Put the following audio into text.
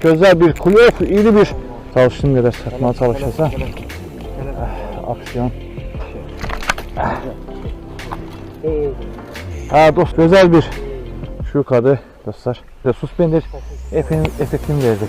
Güzel bir kulüp, iri bir çalıştığım kadar satmaya çalışırsa. Ah, aksiyon. Ah. Ha dost güzel bir şu kadı dostlar. Ve suspendir efendim efektini verdik.